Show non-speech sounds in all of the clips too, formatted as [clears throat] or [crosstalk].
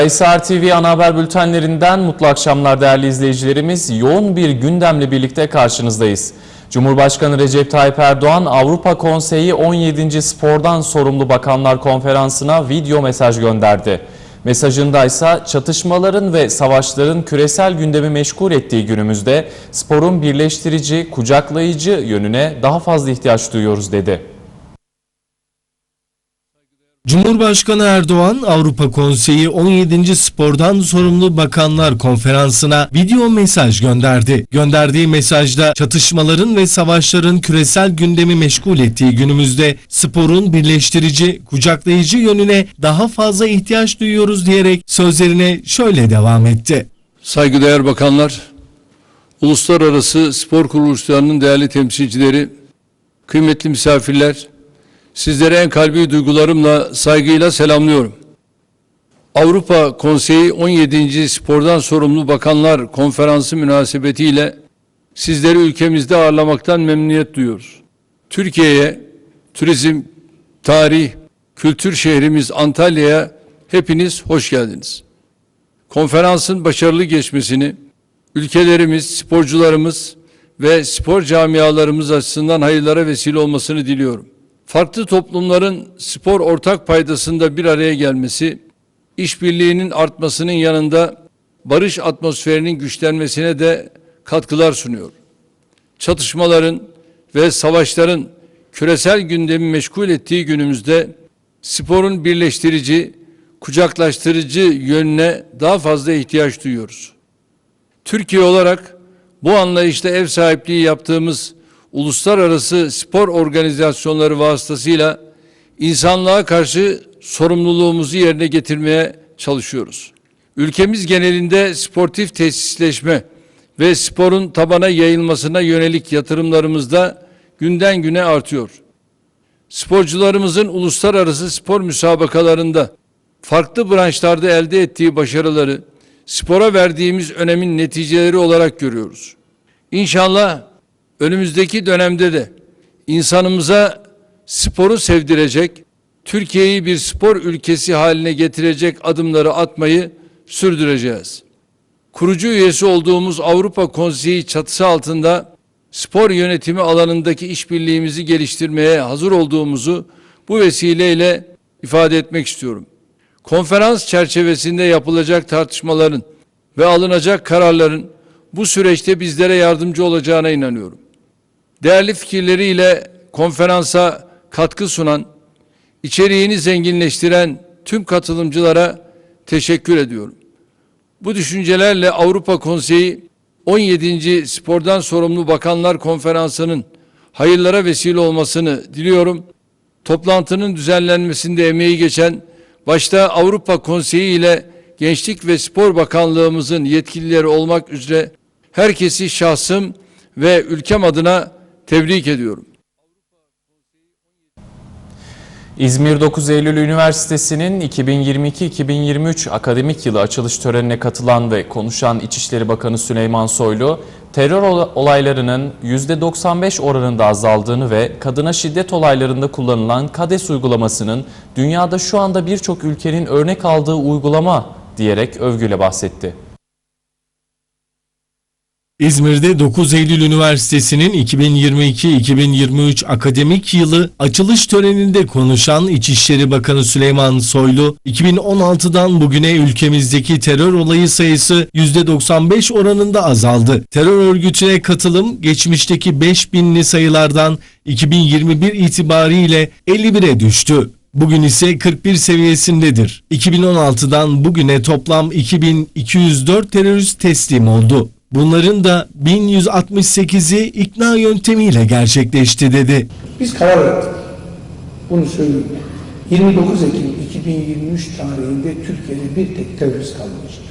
Karahisar TV ana haber bültenlerinden mutlu akşamlar değerli izleyicilerimiz. Yoğun bir gündemle birlikte karşınızdayız. Cumhurbaşkanı Recep Tayyip Erdoğan Avrupa Konseyi 17. Spordan Sorumlu Bakanlar Konferansı'na video mesaj gönderdi. Mesajında ise çatışmaların ve savaşların küresel gündemi meşgul ettiği günümüzde sporun birleştirici, kucaklayıcı yönüne daha fazla ihtiyaç duyuyoruz dedi. Cumhurbaşkanı Erdoğan Avrupa Konseyi 17. Spordan Sorumlu Bakanlar Konferansı'na video mesaj gönderdi. Gönderdiği mesajda çatışmaların ve savaşların küresel gündemi meşgul ettiği günümüzde sporun birleştirici, kucaklayıcı yönüne daha fazla ihtiyaç duyuyoruz diyerek sözlerine şöyle devam etti. Saygıdeğer bakanlar, uluslararası spor kuruluşlarının değerli temsilcileri, kıymetli misafirler, sizlere en kalbi duygularımla, saygıyla selamlıyorum. Avrupa Konseyi 17. Spordan Sorumlu Bakanlar Konferansı münasebetiyle sizleri ülkemizde ağırlamaktan memnuniyet duyuyoruz. Türkiye'ye, turizm, tarih, kültür şehrimiz Antalya'ya hepiniz hoş geldiniz konferansın başarılı geçmesini ülkelerimiz, sporcularımız ve spor camialarımız açısından hayırlara vesile olmasını diliyorum. Farklı toplumların spor ortak paydasında bir araya gelmesi, işbirliğinin artmasının yanında barış atmosferinin güçlenmesine de katkılar sunuyor. Çatışmaların ve savaşların küresel gündemi meşgul ettiği günümüzde sporun birleştirici, kucaklaştırıcı yönüne daha fazla ihtiyaç duyuyoruz. Türkiye olarak bu anlayışla ev sahipliği yaptığımız uluslararası spor organizasyonları vasıtasıyla insanlığa karşı sorumluluğumuzu yerine getirmeye çalışıyoruz. Ülkemiz genelinde sportif tesisleşme ve sporun tabana yayılmasına yönelik yatırımlarımızda günden güne artıyor. Sporcularımızın uluslararası spor müsabakalarında farklı branşlarda elde ettiği başarıları spora verdiğimiz önemin neticeleri olarak görüyoruz. İnşallah önümüzdeki dönemde de insanımıza sporu sevdirecek, Türkiye'yi bir spor ülkesi haline getirecek adımları atmayı sürdüreceğiz. Kurucu üyesi olduğumuz Avrupa Konseyi çatısı altında spor yönetimi alanındaki işbirliğimizi geliştirmeye hazır olduğumuzu bu vesileyle ifade etmek istiyorum. Konferans çerçevesinde yapılacak tartışmaların ve alınacak kararların bu süreçte bizlere yardımcı olacağına inanıyorum. Değerli fikirleriyle konferansa katkı sunan, içeriğini zenginleştiren tüm katılımcılara teşekkür ediyorum. Bu düşüncelerle Avrupa Konseyi 17. Spordan Sorumlu Bakanlar Konferansı'nın hayırlara vesile olmasını diliyorum. Toplantının düzenlenmesinde emeği geçen başta Avrupa Konseyi ile Gençlik ve Spor Bakanlığımızın yetkilileri olmak üzere herkesi şahsım ve ülkem adına tebrik ediyorum. İzmir 9 Eylül Üniversitesi'nin 2022-2023 akademik yılı açılış törenine katılan ve konuşan İçişleri Bakanı Süleyman Soylu, terör olaylarının %95 oranında azaldığını ve kadına şiddet olaylarında kullanılan KADES uygulamasının dünyada şu anda birçok ülkenin örnek aldığı uygulama diyerek övgüyle bahsetti. İzmir'de 9 Eylül Üniversitesi'nin 2022-2023 akademik yılı açılış töreninde konuşan İçişleri Bakanı Süleyman Soylu, 2016'dan bugüne ülkemizdeki terör olayı sayısı %95 oranında azaldı. Terör örgütüne katılım geçmişteki 5000'li sayılardan 2021 itibariyle 51'e düştü. Bugün ise 41 seviyesindedir. 2016'dan bugüne toplam 2204 terörist teslim oldu. Bunların da 1168'i ikna yöntemiyle gerçekleşti dedi. Biz karar verdik. Bunu söyleyeyim. 29 Ekim 2023 tarihinde Türkiye'de bir tek terörist kalmayacak.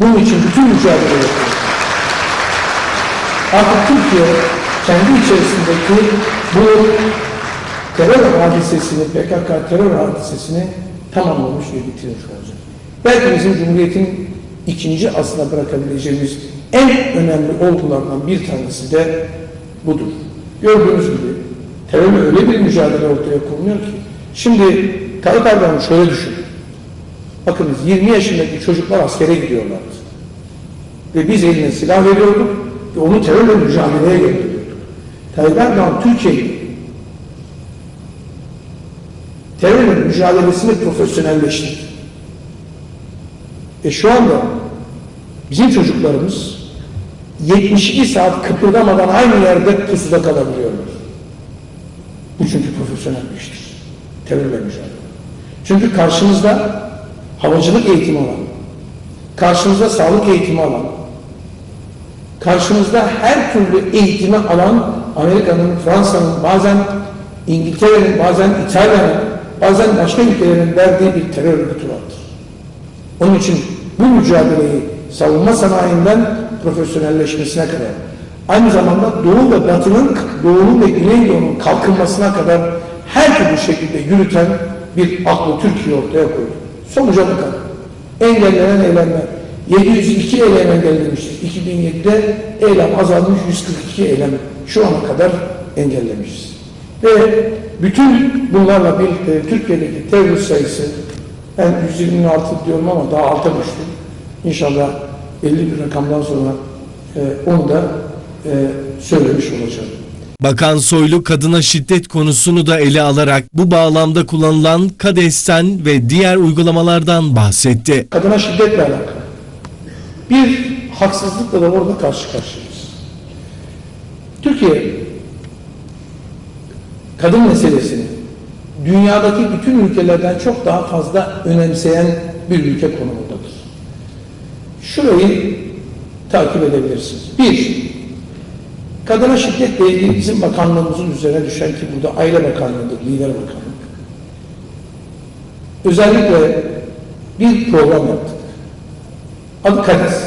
Bunun için bütün mücadele yapıyoruz. Artık Türkiye kendi içerisindeki bu terör hadisesini, PKK terör hadisesini tamamlamış ve bitirmiş olacak. Belki bizim Cumhuriyet'in ikinci asla bırakabileceğimiz en önemli olgulardan bir tanesi de budur. Gördüğünüz gibi terörle öyle bir mücadele ortaya konuluyor ki şimdi Tayyip Erdoğan şöyle düşün. Bakınız 20 yaşındaki çocuklar askere gidiyorlardı. Ve biz eline silah veriyorduk ve onu terörle mücadeleye gönderiyorduk. Tayyip Erdoğan Türkiye'yi terörle mücadelesini profesyonelleştirdi. Ve şu anda bizim çocuklarımız 72 saat kıpırdamadan aynı yerde pusuda kalabiliyorlar. Bu çünkü profesyonel bir iştir. Terörle mücadele. Çünkü karşımızda havacılık eğitimi alan, karşımızda sağlık eğitimi alan, karşımızda her türlü eğitimi alan Amerika'nın, Fransa'nın, bazen İngiltere'nin, bazen İtalya'nın, bazen başka ülkelerin verdiği bir terör örgütü vardır. Onun için bu mücadeleyi savunma sanayinden profesyonelleşmesine kadar, aynı zamanda Doğu ve Batı'nın, Doğu'nun ve Güneydoğu'nun kalkınmasına kadar her türlü şekilde yürüten bir aklı Türkiye ortaya koydu. Sonuca bakın. Engellenen eylemler. 702 eylem engellemişiz. 2007'de eylem azalmış 142 eylem şu ana kadar engellemişiz. Ve bütün bunlarla birlikte Türkiye'deki terörist sayısı ben 120'nin altı diyorum ama daha alta düştü. İnşallah belli bir rakamdan sonra e, onu da e, söylemiş olacağım. Bakan Soylu kadına şiddet konusunu da ele alarak bu bağlamda kullanılan KADES'ten ve diğer uygulamalardan bahsetti. kadına şiddetle alakalı. Bir haksızlıkla da orada karşı karşıyayız. Türkiye kadın meselesini dünyadaki bütün ülkelerden çok daha fazla önemseyen bir ülke konumundadır. Şurayı takip edebilirsiniz. Bir, kadına şiddetle ilgili bizim bakanlığımızın üzerine düşen ki burada Aile Bakanlığı'dır, Lider Bakanlık. Özellikle bir program yaptık. Adı KADES.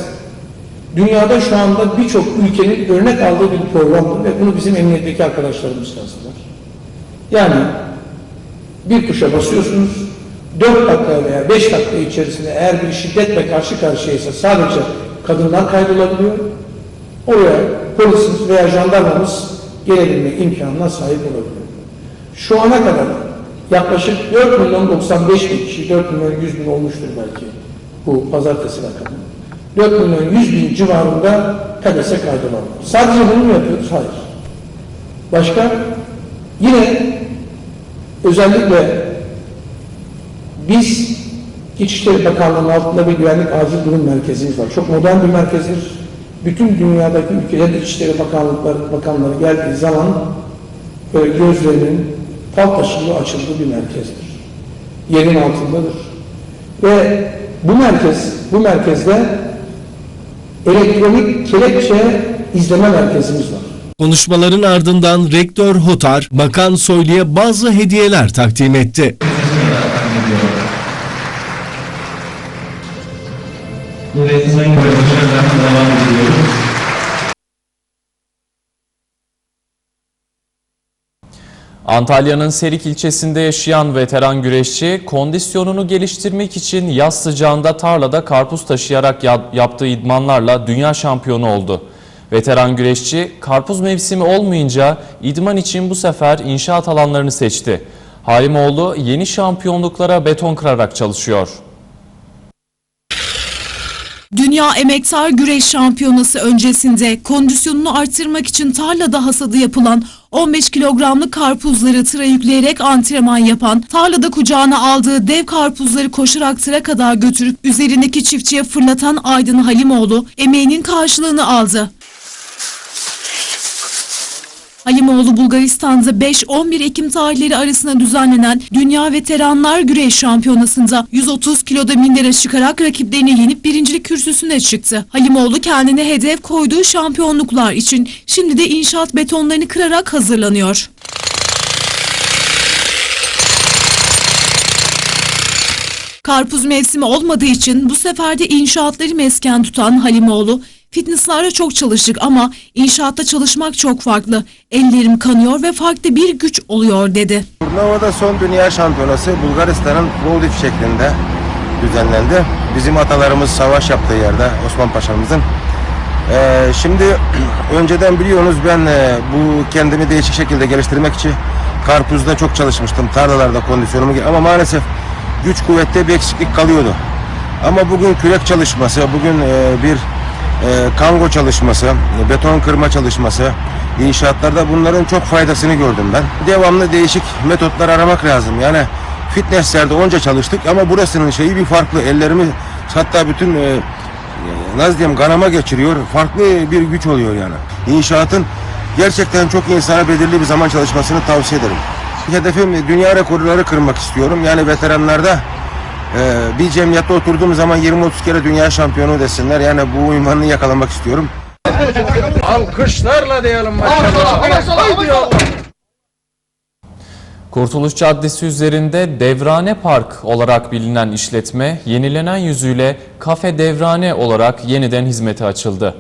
Dünyada şu anda birçok ülkenin örnek aldığı bir programdır ve bunu bizim emniyetteki arkadaşlarımız yazdılar. Yani bir tuşa basıyorsunuz, 4 dakika veya 5 dakika içerisinde eğer bir şiddetle karşı karşıyaysa sadece kadınlar kaydolabiliyor. Oraya polisimiz veya jandarmamız gelebilme imkanına sahip olabiliyor. Şu ana kadar yaklaşık 4 milyon 95 bin kişi, 4 milyon 100 bin olmuştur belki bu pazartesi rakamı. 4 milyon 100 bin civarında KADES'e kaydolandı. Sadece bunu mu yapıyoruz? Hayır. Başka? Yine özellikle biz İçişleri Bakanlığı'nın altında bir güvenlik acil durum merkezimiz var. Çok modern bir merkezdir. Bütün dünyadaki ülkelerin İçişleri Bakanlıkları, bakanları geldiği zaman böyle gözlerinin fal taşında açıldığı bir merkezdir. Yerin altındadır. Ve bu merkez, bu merkezde elektronik kelepçe izleme merkezimiz var. Konuşmaların ardından Rektör Hotar, Bakan Soylu'ya bazı hediyeler takdim etti. Evet Sayın Başkanım devam ediyoruz. Antalya'nın Serik ilçesinde yaşayan veteran güreşçi kondisyonunu geliştirmek için yaz sıcağında tarlada karpuz taşıyarak ya- yaptığı idmanlarla dünya şampiyonu oldu. Veteran güreşçi karpuz mevsimi olmayınca idman için bu sefer inşaat alanlarını seçti. Halimoğlu yeni şampiyonluklara beton kırarak çalışıyor. Dünya Emektar Güreş Şampiyonası öncesinde kondisyonunu artırmak için tarlada hasadı yapılan 15 kilogramlık karpuzları tıra yükleyerek antrenman yapan, tarlada kucağına aldığı dev karpuzları koşarak tıra kadar götürüp üzerindeki çiftçiye fırlatan Aydın Halimoğlu emeğinin karşılığını aldı. Halimoğlu Bulgaristan'da 5-11 Ekim tarihleri arasında düzenlenen Dünya Veteranlar Güreş Şampiyonası'nda 130 kiloda mindere çıkarak rakiplerini yenip birincilik kürsüsüne çıktı. Halimoğlu kendine hedef koyduğu şampiyonluklar için şimdi de inşaat betonlarını kırarak hazırlanıyor. Karpuz mevsimi olmadığı için bu sefer de inşaatları mesken tutan Halimoğlu, fitnesslarda çok çalıştık ama inşaatta çalışmak çok farklı. Ellerim kanıyor ve farklı bir güç oluyor dedi. Turnuvada son dünya şampiyonası Bulgaristan'ın Plovdiv şeklinde düzenlendi. Bizim atalarımız savaş yaptığı yerde Osman Paşa'mızın. Ee, şimdi [clears throat] önceden biliyorsunuz ben e, bu kendimi değişik şekilde geliştirmek için karpuzda çok çalışmıştım. Tarlalarda kondisyonumu ama maalesef güç kuvvette bir eksiklik kalıyordu. Ama bugün kürek çalışması, bugün e, bir e, kango çalışması, e, beton kırma çalışması, inşaatlarda bunların çok faydasını gördüm ben. Devamlı değişik metotlar aramak lazım. Yani fitnesslerde onca çalıştık ama burasının şeyi bir farklı. Ellerimi hatta bütün e, nasıl diyeyim kanama geçiriyor. Farklı bir güç oluyor yani. İnşaatın gerçekten çok insana belirli bir zaman çalışmasını tavsiye ederim. Hedefim dünya rekorları kırmak istiyorum. Yani veteranlarda e, bir cemiyette oturduğum zaman 20-30 kere dünya şampiyonu desinler. Yani bu ünvanını yakalamak istiyorum. Alkışlarla diyelim maşallah. Kurtuluş Caddesi üzerinde Devrane Park olarak bilinen işletme yenilenen yüzüyle Kafe Devrane olarak yeniden hizmete açıldı.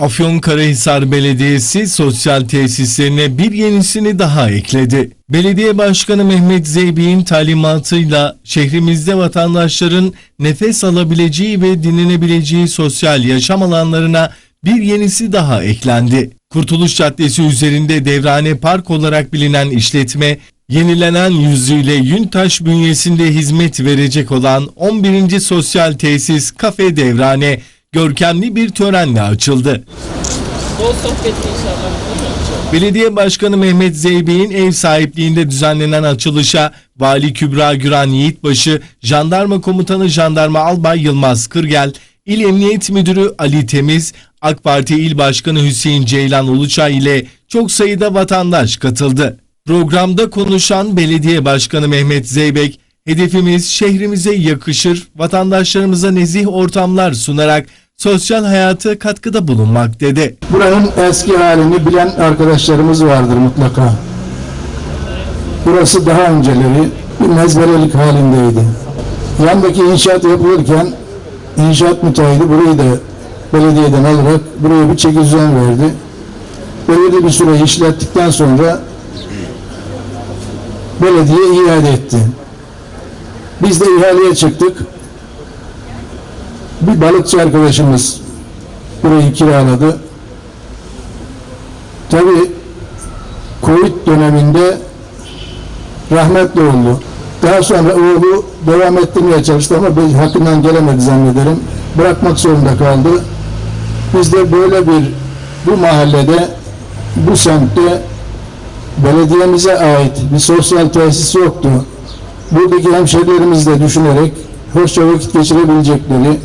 Afyonkarahisar Belediyesi sosyal tesislerine bir yenisini daha ekledi. Belediye Başkanı Mehmet Zeybi'nin talimatıyla şehrimizde vatandaşların nefes alabileceği ve dinlenebileceği sosyal yaşam alanlarına bir yenisi daha eklendi. Kurtuluş Caddesi üzerinde Devrane Park olarak bilinen işletme, yenilenen yüzüyle Yüntaş bünyesinde hizmet verecek olan 11. sosyal tesis Kafe Devrane görkemli bir törenle açıldı. Belediye Başkanı Mehmet Zeybe'nin ev sahipliğinde düzenlenen açılışa Vali Kübra Güran Yiğitbaşı, Jandarma Komutanı Jandarma Albay Yılmaz Kırgel, İl Emniyet Müdürü Ali Temiz, AK Parti İl Başkanı Hüseyin Ceylan Uluçay ile çok sayıda vatandaş katıldı. Programda konuşan Belediye Başkanı Mehmet Zeybek, hedefimiz şehrimize yakışır, vatandaşlarımıza nezih ortamlar sunarak sosyal hayata katkıda bulunmak dedi. Buranın eski halini bilen arkadaşlarımız vardır mutlaka. Burası daha önceleri bir mezberelik halindeydi. Yandaki inşaat yapılırken inşaat müteahhidi burayı da belediyeden alarak buraya bir çeki düzen verdi. Belirli bir süre işlettikten sonra belediye iade etti. Biz de ihaleye çıktık. Bir balıkçı arkadaşımız burayı kiraladı. Tabi Covid döneminde rahmetli oldu. Daha sonra oğlu devam ettirmeye çalıştı ama ben hakkından gelemedi zannederim. Bırakmak zorunda kaldı. Biz de böyle bir bu mahallede, bu semtte belediyemize ait bir sosyal tesis yoktu. Buradaki hemşehrilerimizle düşünerek hoşça vakit geçirebilecekleri,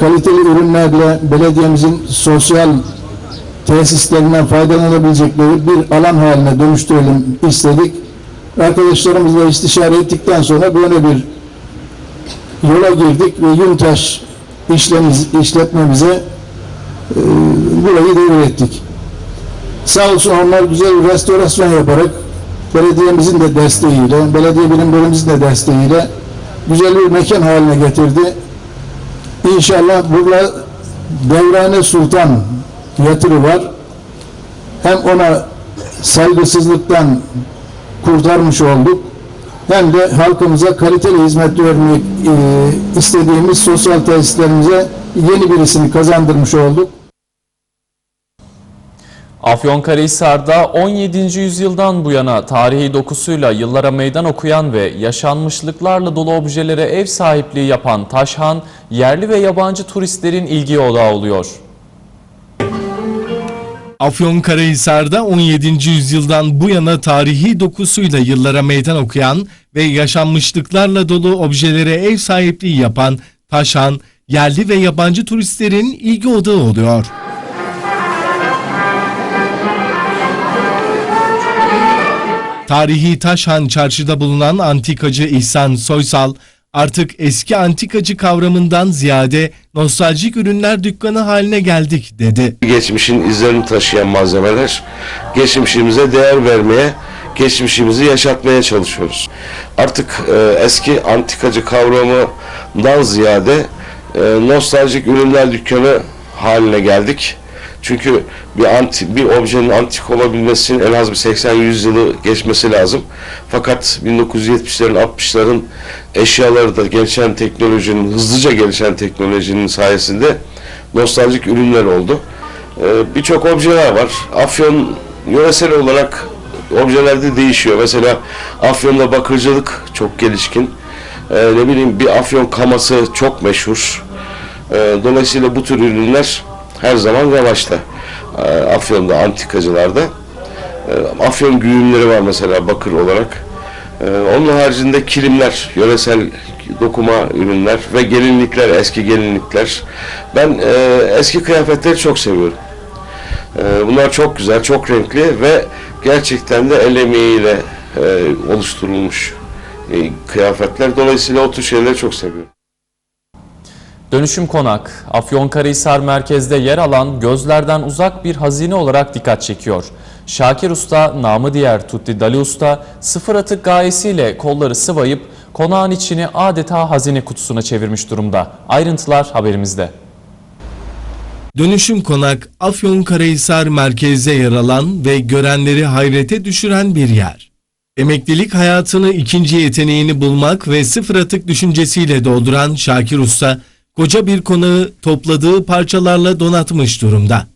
kaliteli ürünlerle belediyemizin sosyal tesislerinden faydalanabilecekleri bir alan haline dönüştürelim istedik. Arkadaşlarımızla istişare ettikten sonra böyle bir yola girdik ve Yuntaş işlemiz, işletmemize e, burayı devrettik. Sağ olsun onlar güzel bir restorasyon yaparak belediyemizin de desteğiyle, belediye birimlerimizin de desteğiyle güzel bir mekan haline getirdi. İnşallah burada Devrane Sultan yatırı var. Hem ona saygısızlıktan kurtarmış olduk. Hem de halkımıza kaliteli hizmet vermek e, istediğimiz sosyal tesislerimize yeni birisini kazandırmış olduk. Afyonkarahisar'da 17. yüzyıldan bu yana tarihi dokusuyla yıllara meydan okuyan ve yaşanmışlıklarla dolu objelere ev sahipliği yapan Taşhan, yerli ve yabancı turistlerin ilgi odağı oluyor. Afyonkarahisar'da 17. yüzyıldan bu yana tarihi dokusuyla yıllara meydan okuyan ve yaşanmışlıklarla dolu objelere ev sahipliği yapan Taşhan, yerli ve yabancı turistlerin ilgi odağı oluyor. Tarihi Taşhan Çarşı'da bulunan antikacı İhsan Soysal, artık eski antikacı kavramından ziyade nostaljik ürünler dükkanı haline geldik dedi. geçmişin izlerini taşıyan malzemeler geçmişimize değer vermeye, geçmişimizi yaşatmaya çalışıyoruz. Artık e, eski antikacı kavramından ziyade e, nostaljik ürünler dükkanı haline geldik. Çünkü bir anti, bir objenin antik olabilmesinin en az bir 80-100 yılı geçmesi lazım. Fakat 1970'lerin 60'ların eşyaları da gelişen teknolojinin, hızlıca gelişen teknolojinin sayesinde nostaljik ürünler oldu. Ee, Birçok objeler var. Afyon yöresel olarak objelerde değişiyor. Mesela Afyon'da bakırcılık çok gelişkin. e, ne bileyim bir afyon kaması çok meşhur. E, dolayısıyla bu tür ürünler her zaman revaçta. E, Afyon'da, antikacılarda. E, Afyon güğümleri var mesela bakır olarak. E, Onun haricinde kilimler, yöresel dokuma ürünler ve gelinlikler, eski gelinlikler. Ben e, eski kıyafetleri çok seviyorum. Bunlar çok güzel, çok renkli ve gerçekten de el emeğiyle e, oluşturulmuş e, kıyafetler. Dolayısıyla o tür şeyleri çok seviyorum. Dönüşüm Konak, Afyonkarahisar merkezde yer alan gözlerden uzak bir hazine olarak dikkat çekiyor. Şakir Usta, namı diğer Tutti Dali Usta, sıfır atık gayesiyle kolları sıvayıp konağın içini adeta hazine kutusuna çevirmiş durumda. Ayrıntılar haberimizde. Dönüşüm Konak, Afyonkarahisar merkezde yer alan ve görenleri hayrete düşüren bir yer. Emeklilik hayatını ikinci yeteneğini bulmak ve sıfır atık düşüncesiyle dolduran Şakir Usta, koca bir konağı topladığı parçalarla donatmış durumda.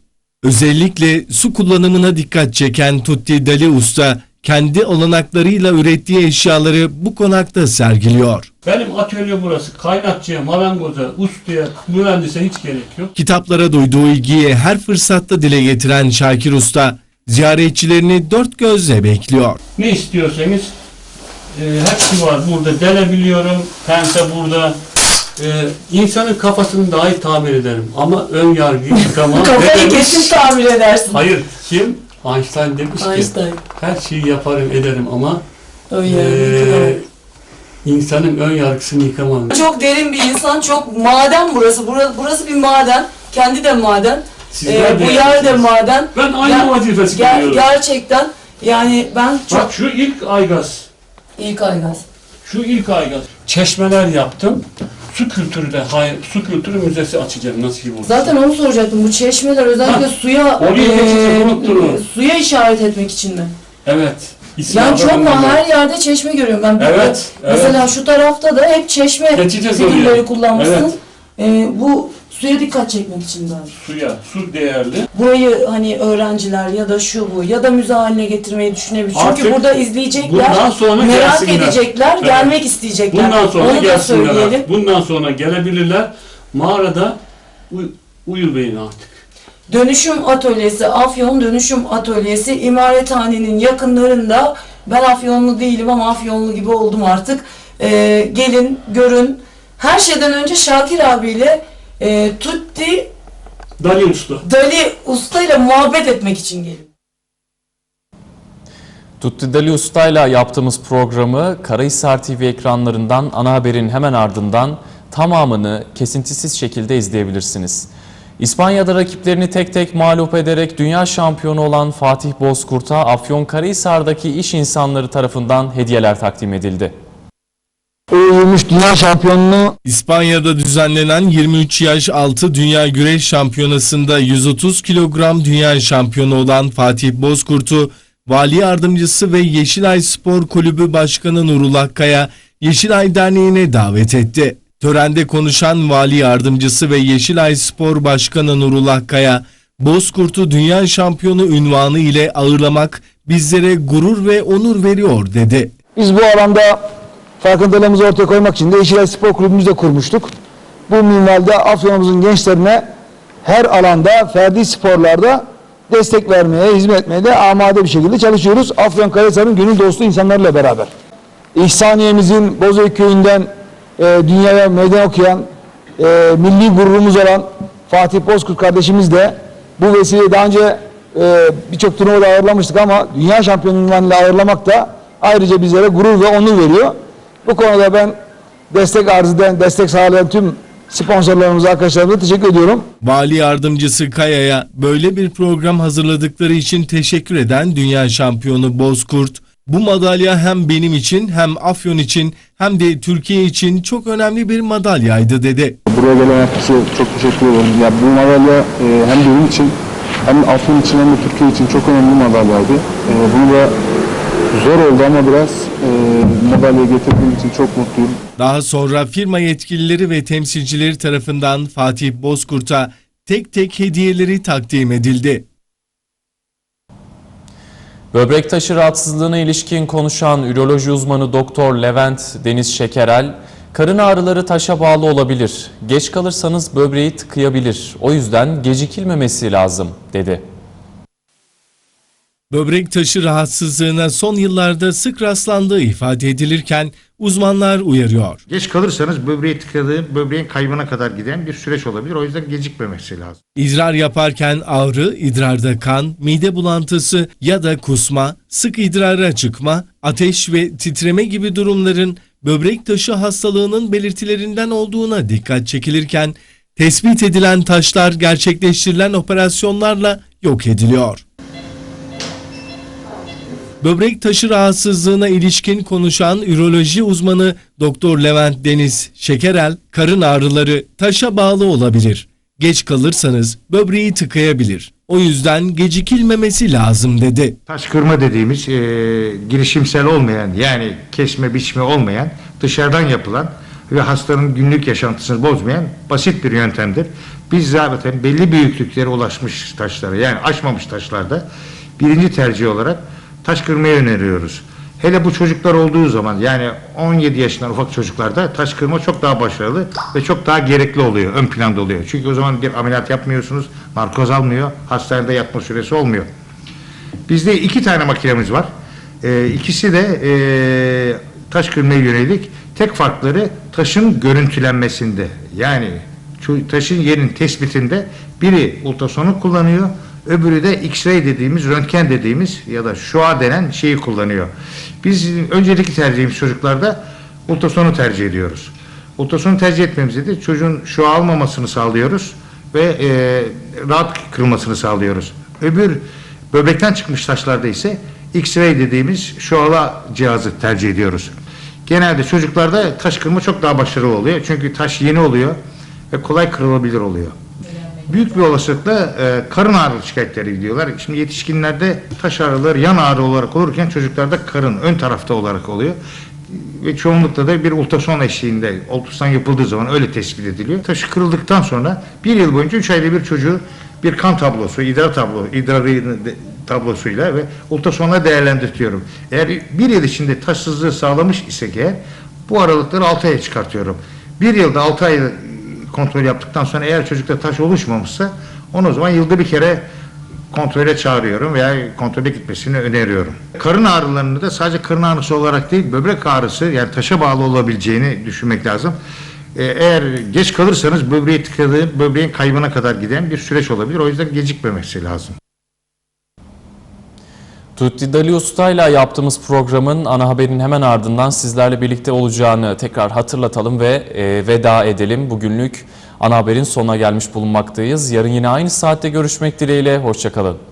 Özellikle su kullanımına dikkat çeken Tutti Dali Usta, kendi olanaklarıyla ürettiği eşyaları bu konakta sergiliyor. Benim atölye burası. Kaynakçıya, marangoza, ustaya, mühendise hiç gerek yok. Kitaplara duyduğu ilgiyi her fırsatta dile getiren Şakir Usta, ziyaretçilerini dört gözle bekliyor. Ne istiyorsanız e, hepsi var burada. Delebiliyorum. Pense burada. E, insanın kafasını dahi tamir ederim. Ama ön yargıyı yıkamam. [laughs] Kafayı kesin tamir edersin. Hayır. Kim? Einstein demiş ki Einstein. her şeyi yaparım ederim ama Ön e, yıkamam. insanın ön yargısını yıkamam. Çok derin bir insan, çok maden burası. Burası, burası bir maden. Kendi de maden. Sizler Ee, bu yer de maden. Ben aynı Ger- vazifesi ger- görüyorum. Gerçekten yani ben çok Bak şu ilk aygaz. ilk aygaz. Şu ilk aygaz. Çeşmeler yaptım. Su kültürü de, hayır, su kültürü müzesi açacağım nasip olur. Zaten onu soracaktım. Bu çeşmeler özellikle suya oraya geçecek, unuttum. suya işaret etmek için mi? Evet. İsmi Yani çok adı. her yerde çeşme görüyorum ben. Evet, evet. Mesela şu tarafta da hep çeşme figürleri kullanmışsınız. Ee, bu suya dikkat çekmek için zaten. Suya, su değerli. Burayı hani öğrenciler ya da şu bu ya da müze haline getirmeyi düşünebilir. Çünkü Artık burada izleyecekler, sonra merak gelsinler. edecekler, Evet. gelmek isteyecekler. Bundan sonra Onu da gelsinler söyleyelim. artık. Bundan sonra gelebilirler. Mağarada uy uyumayın artık. Dönüşüm Atölyesi, Afyon Dönüşüm Atölyesi İmarethane'nin yakınlarında ben Afyonlu değilim ama Afyonlu gibi oldum artık. Ee, gelin, görün. Her şeyden önce Şakir abiyle e, Tutti Dali Usta. Dali Usta ile muhabbet etmek için gelin. Tutti Dali Usta'yla yaptığımız programı Karahisar TV ekranlarından ana haberin hemen ardından tamamını kesintisiz şekilde izleyebilirsiniz. İspanya'da rakiplerini tek tek mağlup ederek dünya şampiyonu olan Fatih Bozkurt'a Afyonkarahisar'daki iş insanları tarafından hediyeler takdim edildi. Uyumuş dünya şampiyonluğu İspanya'da düzenlenen 23 yaş altı Dünya Güreş Şampiyonası'nda 130 kilogram dünya şampiyonu olan Fatih Bozkurt'u Vali Yardımcısı ve Yeşilay Spor Kulübü Başkanı Nurullah Kaya Yeşilay Derneği'ne davet etti. Törende konuşan Vali Yardımcısı ve Yeşilay Spor Başkanı Nurullah Kaya, Bozkurt'u dünya şampiyonu ünvanı ile ağırlamak bizlere gurur ve onur veriyor dedi. Biz bu alanda farkındalığımızı ortaya koymak için de Yeşilay Spor Kulübümüzü de kurmuştuk. Bu minvalde Afyon'umuzun gençlerine her alanda, ferdi sporlarda destek vermeye, hizmet etmeye de amade bir şekilde çalışıyoruz. Afyonkarahisar'ın gönül dostu insanlarla beraber. İhsaniye'mizin Bozüyük köyünden e, dünyaya meydan okuyan, e, milli gururumuz olan Fatih Bozkurt kardeşimiz de bu vesileyi daha önce e, birçok turnuvada ağırlamıştık ama dünya şampiyonu unvanıyla ağırlamak da ayrıca bizlere gurur ve onur veriyor. Bu konuda ben destek arz eden, destek sağlayan tüm sponsorlarımıza, arkadaşlarımıza teşekkür ediyorum. Vali Yardımcısı Kaya'ya böyle bir program hazırladıkları için teşekkür eden dünya şampiyonu Bozkurt, bu madalya hem benim için hem Afyon için hem de Türkiye için çok önemli bir madalyaydı dedi. Buraya gelen herkese çok teşekkür ederim. Ya bu madalya e, hem benim için hem Afyon için hem de Türkiye için çok önemli bir madalyaydı. E, bunu da zor oldu ama biraz madalya getirdiğim için çok mutluyum. Daha sonra firma yetkilileri ve temsilcileri tarafından Fatih Bozkurt'a tek tek hediyeleri takdim edildi. Böbrek taşı rahatsızlığına ilişkin konuşan üroloji uzmanı Doktor Levent Deniz Şekerel, Karın ağrıları taşa bağlı olabilir. Geç kalırsanız böbreği tıkayabilir. O yüzden gecikilmemesi lazım dedi. Böbrek taşı rahatsızlığına son yıllarda sık rastlandığı ifade edilirken uzmanlar uyarıyor. Geç kalırsanız böbreği tıkadığı, böbreğin kaybına kadar giden bir süreç olabilir. O yüzden gecikmemesi lazım. İdrar yaparken ağrı, idrarda kan, mide bulantısı ya da kusma, sık idrara çıkma, ateş ve titreme gibi durumların böbrek taşı hastalığının belirtilerinden olduğuna dikkat çekilirken tespit edilen taşlar gerçekleştirilen operasyonlarla yok ediliyor. Böbrek taşı rahatsızlığına ilişkin konuşan üroloji uzmanı Doktor Levent Deniz Şekerel, karın ağrıları taşa bağlı olabilir. Geç kalırsanız böbreği tıkayabilir. O yüzden gecikilmemesi lazım dedi. Taş kırma dediğimiz e, girişimsel olmayan yani kesme biçme olmayan dışarıdan yapılan ve hastanın günlük yaşantısını bozmayan basit bir yöntemdir. Biz zaten belli büyüklüklere ulaşmış taşları yani aşmamış taşlarda birinci tercih olarak taş kırmayı öneriyoruz. Hele bu çocuklar olduğu zaman yani 17 yaşından ufak çocuklarda taş kırma çok daha başarılı ve çok daha gerekli oluyor, ön planda oluyor. Çünkü o zaman bir ameliyat yapmıyorsunuz, narkoz almıyor, hastanede yatma süresi olmuyor. Bizde iki tane makinemiz var. Ee, ikisi de e, taş kırmaya yönelik. Tek farkları taşın görüntülenmesinde. Yani taşın yerin tespitinde biri ultrasonu kullanıyor, öbürü de X-ray dediğimiz, röntgen dediğimiz ya da şua denen şeyi kullanıyor. Biz öncelikli tercihimiz çocuklarda ultrasonu tercih ediyoruz. Ultrasonu tercih etmemizde de çocuğun şua almamasını sağlıyoruz ve e, rahat kırılmasını sağlıyoruz. Öbür böbrekten çıkmış taşlarda ise X-ray dediğimiz şuala cihazı tercih ediyoruz. Genelde çocuklarda taş kırma çok daha başarılı oluyor. Çünkü taş yeni oluyor ve kolay kırılabilir oluyor. Büyük bir olasılıkla e, karın ağrı şikayetleri gidiyorlar. Şimdi yetişkinlerde taş ağrıları yan ağrı olarak olurken çocuklarda karın ön tarafta olarak oluyor. Ve çoğunlukla da bir ultrason eşliğinde ultrason yapıldığı zaman öyle tespit ediliyor. Taşı kırıldıktan sonra bir yıl boyunca üç ayda bir çocuğu bir kan tablosu, idrar tablo, idrarı de- tablosuyla ve ultrasonla değerlendirtiyorum. Eğer bir yıl içinde taşsızlığı sağlamış isek eğer bu aralıkları 6 aya çıkartıyorum. Bir yılda 6 ay kontrol yaptıktan sonra eğer çocukta taş oluşmamışsa onu o zaman yılda bir kere kontrole çağırıyorum veya kontrole gitmesini öneriyorum. Karın ağrılarını da sadece karın ağrısı olarak değil böbrek ağrısı yani taşa bağlı olabileceğini düşünmek lazım. Ee, Eğer geç kalırsanız böbreği tıkadığı, böbreğin kaybına kadar giden bir süreç olabilir. O yüzden gecikmemesi lazım. Tutti Dali Usta ile yaptığımız programın ana haberin hemen ardından sizlerle birlikte olacağını tekrar hatırlatalım ve e, veda edelim. Bugünlük ana haberin sonuna gelmiş bulunmaktayız. Yarın yine aynı saatte görüşmek dileğiyle. Hoşçakalın.